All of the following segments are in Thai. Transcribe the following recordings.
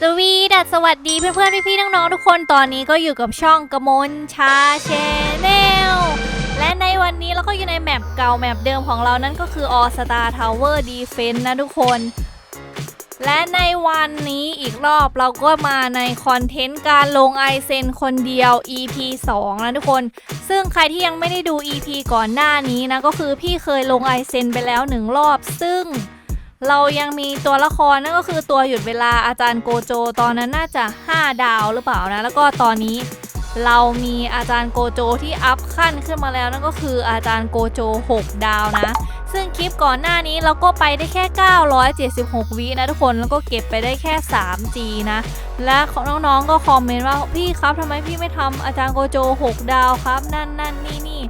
สวีดัสสวัสดีเพื่อนๆพี่ๆน้องๆทุกคนตอนนี้ก็อยู่กับช่องกระมลชาแชนแนลและในวันนี้เราก็อยู่ในแมปเก่าแมปเดิมของเรานั่นก็คือ All Star Tower Defense นะทุกคน และในวันนี้อีกรอบเราก็มาในคอนเทนต์การลงไอเซนคนเดียว EP 2 นะทุกคน ซึ่งใครที่ยังไม่ได้ดู EP ก่อนหน้านี้นะ ก็คือพี่เคยลงไอเซนไปแล้วหนึ่งรอบซึ่ง เรายังมีตัวละครนั่นก็คือตัวหยุดเวลาอาจารย์โกโจ ตอนนั้นน่าจะ 5 ดาวหรือเปล่านะ แล้วก็ตอนนี้เรามีอาจารย์โกโจที่อัพขั้นขึ้นมาแล้วนั่นก็คืออาจารย์โกโจ 6 ดาวนะ ซึ่งคลิปก่อนหน้านี้เราก็ไปได้แค่ 976 วินะทุกคนแล้วก็เก็บไปได้แค่ 3G นะ และน้องๆก็คอมเมนต์ว่าพี่ครับทำไมพี่ไม่ทำอาจารย์โกโจ 6 ดาวครับ นั่นนั่นนี่นี่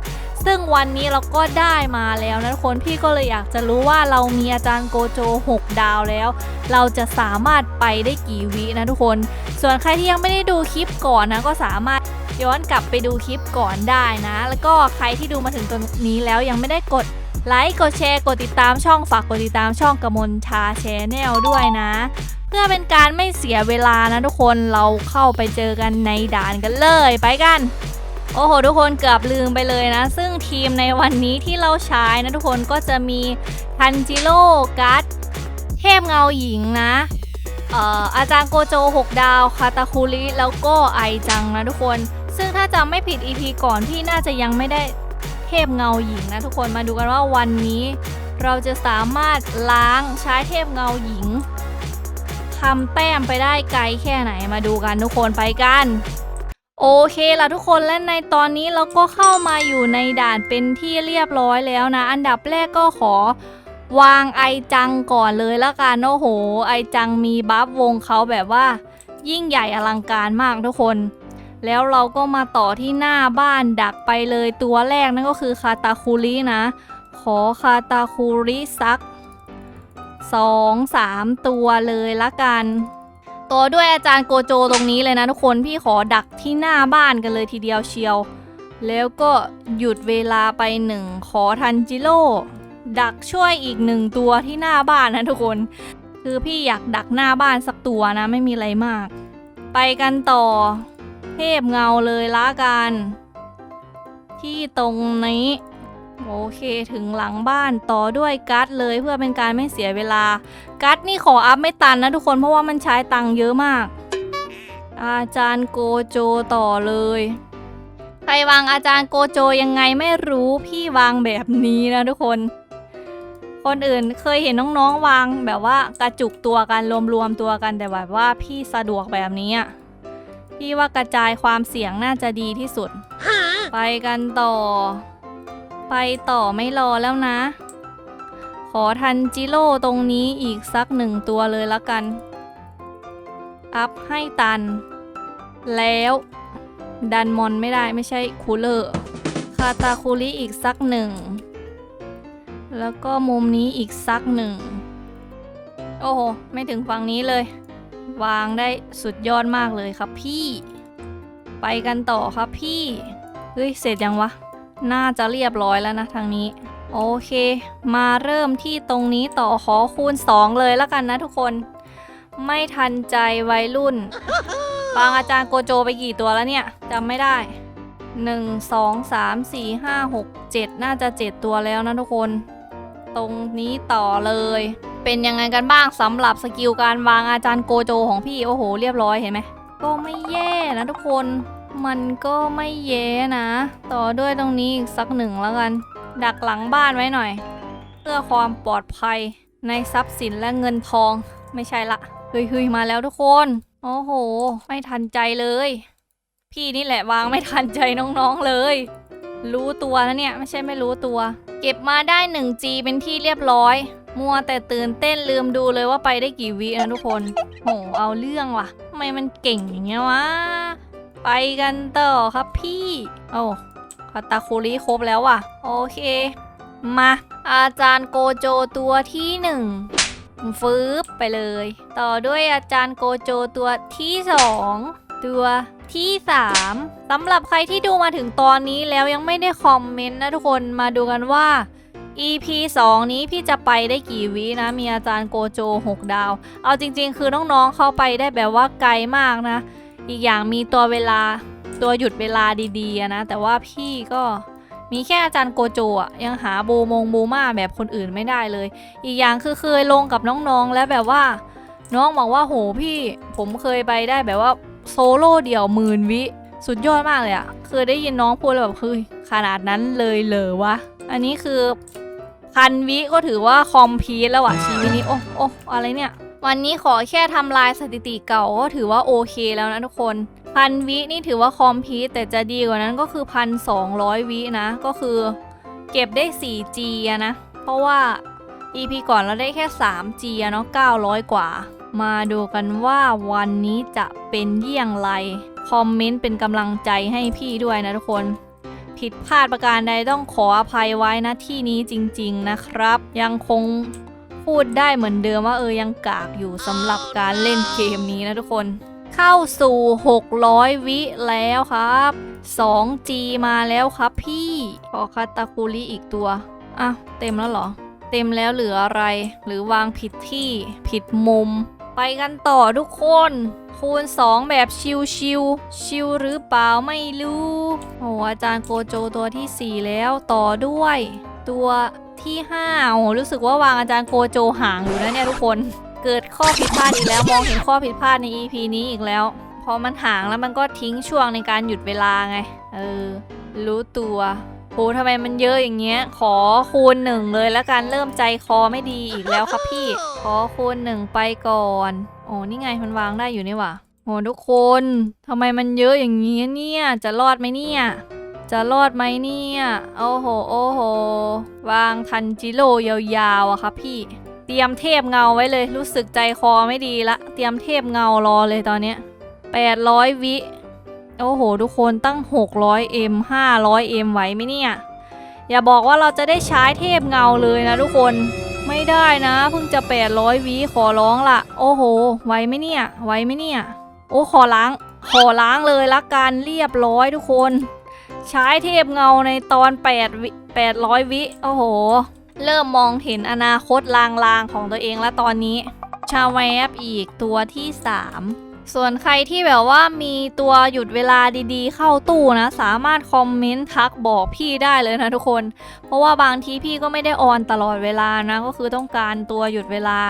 ซึ่งวันนี้เราก็ได้มาแล้วนะทุกคนพี่ก็เลยอยากจะรู้ว่าเรามีอาจารย์โกโจ 6 ดาวแล้ว เราจะสามารถไปได้กี่วินะทุกคน ส่วนใครที่ยังไม่ได้ดูคลิปก่อนนะก็สามารถย้อนกลับไปดูคลิปก่อนได้นะ แล้วก็ใครที่ดูมาถึงตรงนี้แล้วยังไม่ได้กดไลค์กดแชร์กดติดตามช่องฝากกดติดตามช่องกมลชาแชนแนลด้วยนะ เพื่อเป็นการไม่เสียเวลานะทุกคนเราเข้าไปเจอกันในด่านกันเลยไปกัน โอ้โห ทุกคนเกือบลืมไปเลยนะ ซึ่งทีมในวันนี้ที่เราใช้นะทุกคนก็จะมีทันจิโร่กัสเทพเงาหญิงนะเอ่ออาจารย์โกโจ 6 ดาว คาตาคุริ แล้วก็ไอจังนะทุกคน ซึ่งถ้าจำไม่ผิด EP ก่อนพี่น่าจะยังไม่ได้เทพเงาหญิงนะทุกคนมาดูกันว่าวันนี้เราจะสามารถล้างใช้เทพเงาหญิงทำแต้มไปได้ไกลแค่ไหนมาดูกันทุกคนไปกัน โอเคละทุกคนและในตอนนี้เราก็เข้ามาอยู่ในด่านเป็นที่เรียบร้อยแล้วนะ อันดับแรกก็ขอวางไอจังก่อนเลยละกันโอ้โห ไอจังมีบัฟวงเขาแบบว่า ยิ่งใหญ่อลังการมากทุกคน แล้วเราก็มาต่อที่หน้าบ้านดักไปเลยตัวแรกนั่นก็คือคาตาคุรินะ ขอคาตาคุริสักสองสามตัวเลยละกัน ต่อด้วยอาจารย์โกโจตรงนี้เลยนะทุกคนพี่ขอดักที่หน้าบ้านกันเลยทีเดียวเชียว แล้วก็หยุดเวลาไปหนึ่งขอทันจิโร่ดักช่วยอีกหนึ่งตัวที่หน้าบ้านนะทุกคน คือพี่อยากดักหน้าบ้านสักตัวนะไม่มีอะไรมาก ไปกันต่อ เทพเงาเลยละกัน ที่ตรงนี้ โอเคถึงหลังบ้านต่อด้วยกัดเลยเพื่อเป็นการไม่เสียเวลา กัดนี่ขออัพไม่ตันนะทุกคนเพราะว่ามันใช้ตังค์เยอะมาก อาจารย์โกโจต่อเลยใครวางอาจารย์โกโจยังไงไม่รู้พี่วางแบบนี้นะทุกคน คนอื่นเคยเห็นน้องๆวางแบบว่ากระจุกตัวกันรวมๆตัวกันแต่แบบว่าพี่สะดวกแบบนี้พี่ว่ากระจายความเสี่ยงน่าจะดีที่สุด ไปกันต่อ ไปต่อไม่รอแล้วนะ ขอทันจิโร่ตรงนี้อีกสักหนึ่งตัวเลยละกัน อัพให้ตัน แล้วดันมอนไม่ได้ไม่ใช่คูลเลอร์คาตาคุริอีกสักหนึ่ง แล้วก็มุมนี้อีกสักหนึ่ง โอ้โห ไม่ถึงฝั่งนี้เลย วางได้สุดยอดมากเลยครับพี่ ไปกันต่อครับพี่ เฮ้ย เสร็จยังวะ น่าจะเรียบร้อยแล้วนะทางนี้ โอเค มาเริ่มที่ตรงนี้ต่อขอคูณ 2 เลยแล้วกันนะทุกคน ไม่ทันใจวัยรุ่นบางอาจารย์โกโจไปกี่ตัวแล้วเนี่ยจำไม่ได้ 1 2 3 4 5 6 7 น่าจะ 7 ตัวแล้วนะทุกคน ตรงนี้ต่อเลย เป็นยังไงกันบ้างสำหรับสกิลการวางอาจารย์โกโจของพี่ โอ้โห เรียบร้อยเห็นไหมก็ไม่แย่นะทุกคน มันก็ไม่แย่นะ ต่อด้วยตรงนี้อีกสักหนึ่งแล้วกัน ดักหลังบ้านไว้หน่อย เพื่อความปลอดภัยในทรัพย์สินและเงินทองไม่ใช่ละเฮ้ยเฮ้ยมาแล้วทุกคน โอ้โห ไม่ทันใจเลย พี่นี่แหละวางไม่ทันใจน้องๆเลย รู้ตัวนะเนี่ย ไม่ใช่ไม่รู้ตัว เก็บมาได้ 1G เป็นที่เรียบร้อย มัวแต่ตื่นเต้นลืมดูเลยว่าไปได้กี่วินะทุกคนโหเอาเรื่องว่ะทำไมมันเก่งอย่างเงี้ยวะ ไปกันต่อครับพี่โอ้คาตาคุริครบแล้วว่ะ โอเค มา อาจารย์โกโจตัวที่หนึ่งฟืบไปเลย ต่อด้วยอาจารย์โกโจตัวที่สองตัวที่สามสำหรับใครที่ดูมาถึงตอนนี้แล้วยังไม่ได้คอมเมนต์นะทุกคนมาดูกันว่า EP 2 นี้พี่จะไปได้กี่วินะ มีอาจารย์โกโจ 6 ดาว เอาจริง ๆ คือน้องๆเข้าไปได้แบบว่าไกลมากนะ อีกอย่างมีตัวเวลาตัวหยุดเวลาดีๆนะ แต่ว่าพี่ก็มีแค่อาจารย์โกโจอะยังหาโบมงโบมาแบบคนอื่นไม่ได้เลย อีกอย่างคือเคยลงกับน้องๆ แล้วแบบว่า น้องบอกว่าโหพี่ผมเคยไปได้แบบว่าโซโล่เดี่ยวหมื่นวิ สุดยอดมากเลยอะเคยได้ยินน้องพูดแบบคือขนาดนั้นเลยเหรอวะ อันนี้คือพันวิก็ถือว่าคอมพีทแล้วอะชีวิตนี้โอ้โอ้อะไรเนี่ย วันนี้ขอแค่ทำลายสถิติเก่าก็ถือว่าโอเคแล้วนะทุกคนพันวินี่ถือว่าคอมพีทแต่จะดีกว่านั้นก็คือพันสองร้อยวินะ ก็คือเก็บได้ 4G อะนะ เพราะว่า EP ก่อนเราได้แค่ 3G เนาะ900 กว่า มาดูกันว่าวันนี้จะเป็นเยี่ยงไร คอมเมนต์เป็นกำลังใจให้พี่ด้วยนะทุกคน ผิดพลาดประการใดต้องขออภัยไว้นะที่นี้จริง ๆนะครับ ยังคง พูดได้เหมือนเดิมว่าเออยังกากอยู่สำหรับการเล่นเกมนี้นะทุกคน เข้าสู่ 600 วิแล้วครับ 2G มาแล้วครับพี่ขอคาตาคุริอีกตัวอะเต็มแล้วเหรอ เต็มแล้วเหลืออะไร หรือวางผิดที่ผิดมุม ไปกันต่อทุกคน คูณ 2 แบบชิวชิวชิวหรือเปล่าไม่รู้โอ้อาจารย์โกโจตัวทีสี่4 แล้วต่อด้วย ตัว ที่5โอ้รู้สึกว่าวางอาจารย์โกโจห่างอยู่นะเนี่ยทุกคน เกิดข้อผิดพลาดอีกแล้วมองเห็นข้อผิดพลาดใน EP นี้อีกแล้ว พอมันห่างแล้วมันก็ทิ้งช่วงในการหยุดเวลาไง เออ รู้ตัวโหทำไมมันเยอะอย่างเงี้ย ขอคูณหนึ่งเลยแล้วกันเริ่มใจคอไม่ดีอีกแล้วครับพี่ ขอคูณหนึ่งไปก่อน โอ้นี่ไงมันวางได้อยู่นี่หว่าโหทุกคนทำไมมันเยอะอย่างเงี้ยเนี่ย จะรอดไหมเนี่ย จะรอดไหมเนี่ย โอ้โห โอ้โห วางทันจิโร่ยาวๆอะครับพี่ เตรียมเทพเงาไว้เลย รู้สึกใจคอไม่ดีละ เตรียมเทพเงารอเลยตอนเนี้ย800 วิ โอ้โห ทุกคนตั้ง 600M 500M ไหวไหมเนี่ย อย่าบอกว่าเราจะได้ใช้เทพเงาเลยนะทุกคนไม่ได้นะเพิ่งจะ 800 วิขอร้องละโอ้โห ไหวไหมเนี่ย ไหวไหมเนี่ย โอ้ขอล้าง ขอล้างเลยละกันเรียบร้อยทุกคน ใช้เทพเงาในตอน8วิ800 วิ โอ้โห เริ่มมองเห็นอนาคตลางๆของตัวเองแล้วตอนนี้ ชาแวบอีกตัวที่ 3 ส่วนใครที่แบบว่ามีตัวหยุดเวลาดีๆ เข้าตู้นะ สามารถคอมเมนต์ทักบอกพี่ได้เลยนะทุกคน เพราะว่าบางทีพี่ก็ไม่ได้ออนตลอดเวลานะ ก็คือต้องการตัวหยุดเวลา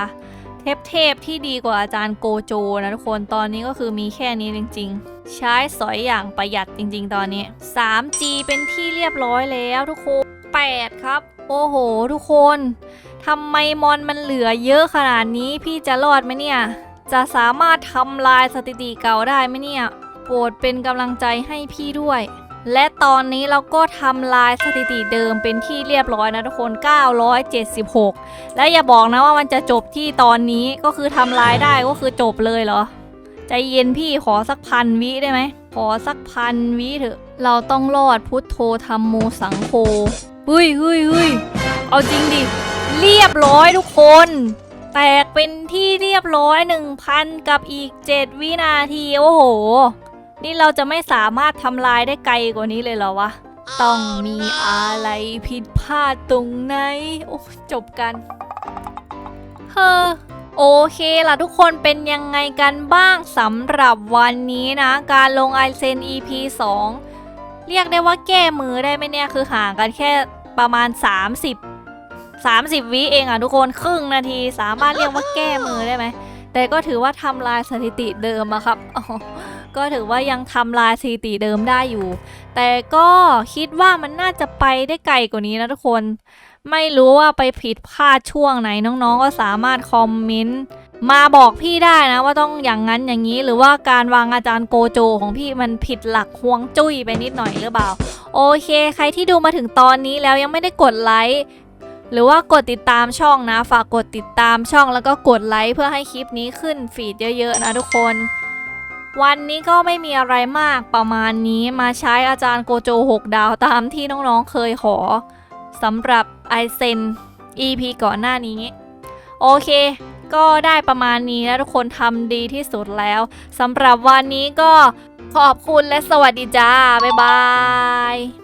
เทพๆที่ดีกว่าอาจารย์โกโจนะทุกคน ตอนนี้ก็คือมีแค่นี้จริง ๆ ใช้สอยอย่างประหยัดจริงๆ ตอนนี้ 3G เป็นที่เรียบร้อยแล้วทุกคน 8 ครับ โอ้โห ทุกคนทำไมมอนมันเหลือเยอะขนาดนี้พี่จะรอดไหมเนี่ย จะสามารถทำลายสถิติเก่าได้ไหมเนี่ย โปรดเป็นกำลังใจให้พี่ด้วย และตอนนี้เราก็ทำลายสถิติเดิมเป็นที่เรียบร้อยนะทุกคน 976 และอย่าบอกนะว่ามันจะจบที่ตอนนี้ก็คือทำลายได้ก็คือจบเลยเหรอ ใจเย็นพี่ขอสักพันวิได้ไหม ขอสักพันวิเถอะ เราต้องรอดพุทโธธรรมโมสังโฆเฮ้ยเฮ้ยเฮ้ยเอาจริงดิ เรียบร้อยทุกคน แตกเป็นที่เรียบร้อย 1,000 กับอีก 7 วินาที โอ้โห นี่เราจะไม่สามารถทำลายได้ไกลกว่านี้เลยเหรอวะ ต้องมีอะไรผิดพลาดตรงไหน โอ้จบกัน เฮ้อ โอเคล่ะทุกคนเป็นยังไงกันบ้างสำหรับวันนี้นะ การลงไอเซน EP 2 เรียกได้ว่าแก้มือได้ไหมเนี่ย คือห่างกันแค่ประมาณ 30 30 วิเองอะทุกคนครึ่งนาทีสามารถเรียกว่าแก้มือได้ไหม แต่ก็ถือว่าทำลายสถิติเดิมอะครับก็ถือว่ายังทำลายสถิติเดิมได้อยู่ แต่ก็คิดว่ามันน่าจะไปได้ไกลกว่านี้นะทุกคน ไม่รู้ว่าไปผิดพลาดช่วงไหนน้องๆ ก็สามารถคอมเมนต์มาบอกพี่ได้นะว่าต้องอย่างนั้นอย่างนี้หรือว่าการวางอาจารย์โกโจของพี่มันผิดหลักห่วงจุ้ยไปนิดหน่อยหรือเปล่า โอเค ใครที่ดูมาถึงตอนนี้แล้วยังไม่ได้กดไลค์หรือว่ากดติดตามช่องนะ ฝากกดติดตามช่องแล้วก็กดไลค์เพื่อให้คลิปนี้ขึ้นฟีดเยอะๆนะทุกคน วันนี้ก็ไม่มีอะไรมากประมาณนี้มาใช้อาจารย์โกโจ 6 ดาวตามที่น้องๆเคยขอสำหรับ ไอเซน EP ก่อนหน้านี้ โอเค ก็ได้ประมาณนี้แล้วทุกคนทำดีที่สุดแล้วสำหรับวันนี้ก็ขอบคุณและสวัสดีจ้า บ๊ายบาย